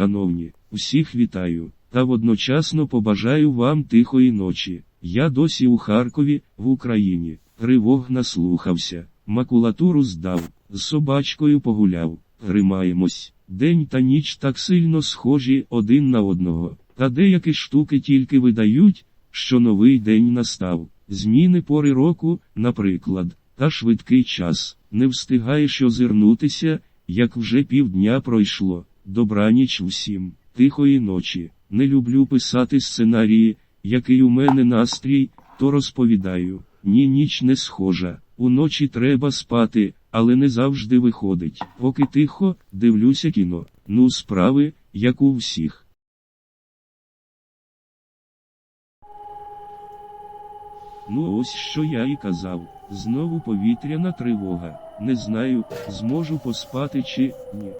Шановні, усіх вітаю, та водночасно побажаю вам тихої ночі. Я досі у Харкові, в Україні, тривог наслухався, макулатуру здав, з собачкою погуляв, гримаємось. День та ніч так сильно схожі один на одного, та деякі штуки тільки видають, що новий день настав. Зміни пори року, наприклад, та швидкий час, не встигаєш озирнутися, як вже півдня пройшло. Добраніч усім, тихої ночі. Не люблю писати сценарії, який у мене настрій, то розповідаю. Ні, ніч не схожа. Уночі треба спати, але не завжди виходить. Поки тихо, дивлюся кіно. Ну, справи, як у всіх. Ну ось що я і казав. Знову повітряна тривога. Не знаю, зможу поспати чи ні.